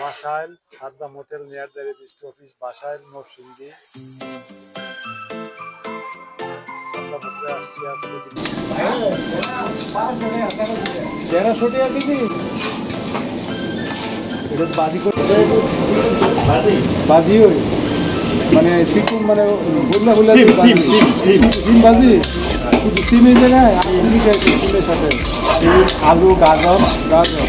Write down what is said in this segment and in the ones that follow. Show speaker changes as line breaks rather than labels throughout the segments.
Basail Saddam hotel near the registry office Basail Narsingdi.
মানে সিকুন মানে বুল্লা বুল্লা সিম বাজি। শুধু সিমের জায়গায় সাথে আলু গাজর গাজর।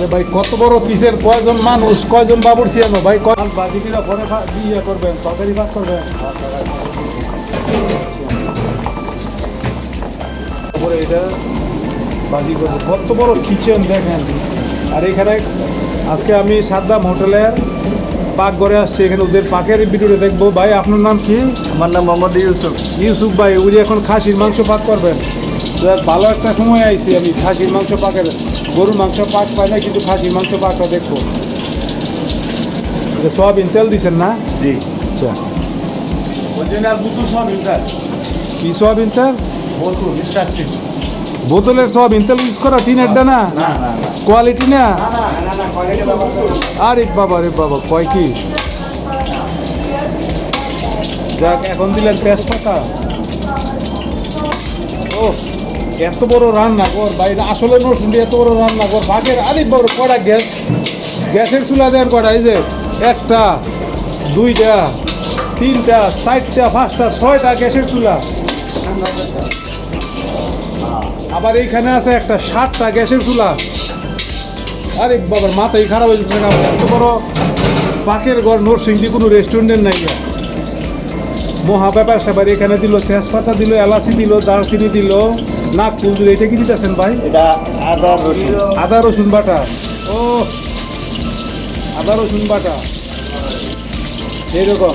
আরে ভাই কত বড় পিসের কয়জন মানুষ কয়জন বাবুর ছিয়ানো ভাই কয় বাজি কিনা পরে খা- ইয়ে করবেন তরকারি ভাত করবেন। তারপরে এটা বাজি করব কত বড় কিচেন দেখেন। আর এখানে আজকে আমি সাদ্দাম হোটেলের পাক ঘরে আসছি এখানে ওদের পাকের ভিডিওটা দেখব। ভাই আপনার নাম কি?
আমার নাম মোহাম্মদ ইউসুফ।
ইউসুফ ভাই উনি এখন খাসির মাংস পাক করবেন। ভালো একটা সময় আইছি আমি খাসির মাংস পাকের গরুর মাংস পাক পাই না কিন্তু খাসির মাংস পাকটা দেখব। সোয়াবিন তেল দিছেন না?
জি।
আচ্ছা।
সব
কি সোয়াবিন তেল?
বুতু স্টার্টিং
বোতলের সোয়াবিন তেল ইউজ করা টিনের না
না না না।
কোয়ালিটি না? আরে বাবা রে বাবা কয় কি? যাক এখন দিলেন তেজপাতা। ও এত বড় রান্না কর বাইরে আসলে নরসুন্ডি এত বড় রান্না কর ভাগের আরে বড় কড়া গ্যাস। গ্যাসের চুলা দেন কড়া, এই যে একটা, দুইটা, তিনটা, চারটা, পাঁচটা, ছয়টা গ্যাসের চুলা। আবার এইখানে আছে একটা সাতটা গ্যাসের চুলা। আরে বাবার মাথায় খারাপ হয়ে যাচ্ছে না? এত বড় পাকের ঘর নরসিংদী কোনো রেস্টুরেন্টের নাই। মহা ব্যাপার স্যাপার এখানে দিল তেজপাতা দিল এলাচি দিল দারচিনি দিল ফুল দিল এটা কি দিতেছেন ভাই?
এটা আদা রসুন।
আদা রসুন বাটা। ও আদা রসুন বাটা। এইরকম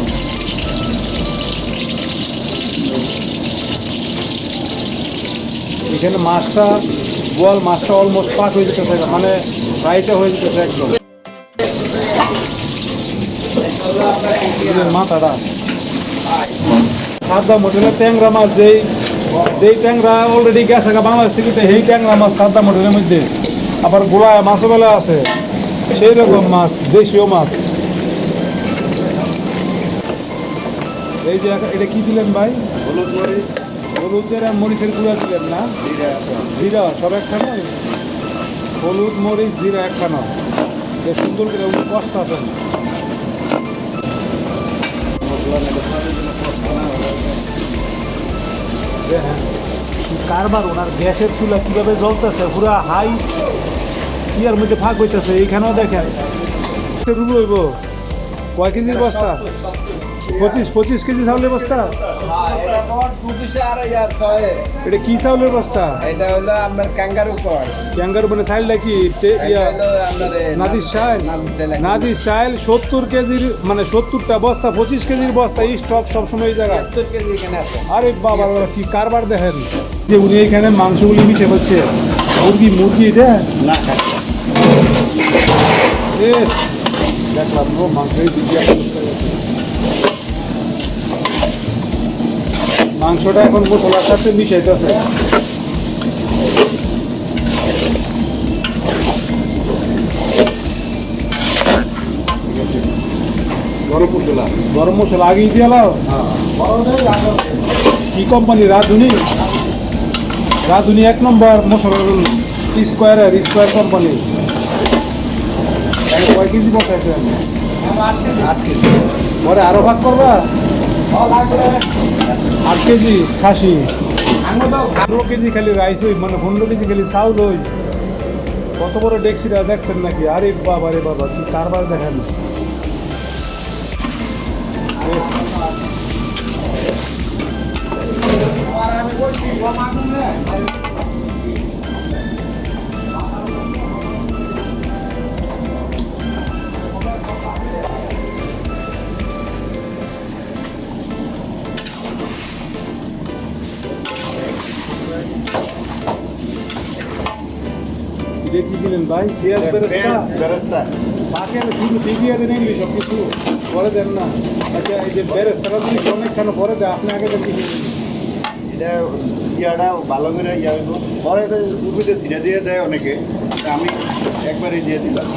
এখানে মাছটা বোয়াল মাছটা অলমোস্ট পাক হয়ে যেতেছে মানে ফ্রাইটা হয়ে যেতেছে একদম। মাথাটা। সাদ্দাম হোটেলের ট্যাংরা মাছ যেই যেই ট্যাংরা অলরেডি গেছে বাংলাদেশ থেকে সেই ট্যাংরা মাছ সাদ্দাম হোটেলের মধ্যে। আবার গোলায় মাছও বেলা আছে। সেই রকম মাছ দেশীয় মাছ। এই যে এটা কি দিলেন ভাই?
হলুদ মরিচ।
হলুদের আর মরিচের গুঁড়া দিলেন না?
জিরা
সব একখানা? হলুদ মরিচ জিরা একখানা। সুন্দর করে কষ্ট আছেন। কারবার ওনার গ্যাসের চুলা কীভাবে জ্বলতেছে? পুরো হাই ইয়ার মধ্যে ফাঁক হইতেছে, এইখানেও দেখেন। রুব হইব। বস্তা? পঁচিশ পঁচিশ কেজি চাউলের বস্তা? এটা কি চাউলের বস্তা?
এটা হলো আপনার ক্যাঙ্গারু কয়
ক্যাঙ্গারু মানে চাইলটা কি টে- ইয়া নাদির সাইল নাদির সাইল সত্তর কেজির মানে সত্তরটা বস্তা পঁচিশ কেজির বস্তা এই স্টক সবসময় এই জায়গায়।
কেজি এখানে আছে
আরে বাবা কি কারবার দেখেন? যে উনি এখানে মাংসগুলি মিশে হচ্ছে মুরগি মুরগি এটা?
না
দেখলাম দিদি মাংসটা এখন মশলার সাথে মিশাইতেছে।
গরম মশলা।
গরম মশলা আগেই দিয়ে কি কোম্পানি? রাধুনি। রাধুনি এক নম্বর মশলা স্কোয়ারের স্কোয়ার কোম্পানি। কয় কেজি বসাইছেন? পরে আরও ভাগ করবা? আট কেজি খাসি। পনেরো কেজি খালি রাইস হই মানে পনেরো কেজি খালি চাউল হই কত বড় ডেক্সিটা দেখছেন নাকি? আরে বাবা রে বাবা তুই চারবার দেখেন। কি দিলেন ভাই পেঁয়াজ বেরেস্তা
বেরেস্তা
বাকি আমি শুধু ঠিকই আছে নিয়ে সব কিছু পরে দেন না। আচ্ছা এই যে বেরেস্তাটা যদি অনেকখানে পরে দেয় আপনি আগে দেন
এটা ইয়াটা ভালো করে ইয়া পরে তো উর্বিতে ছিটা দিয়ে দেয় অনেকে। আমি একবারই দিয়ে দিলাম।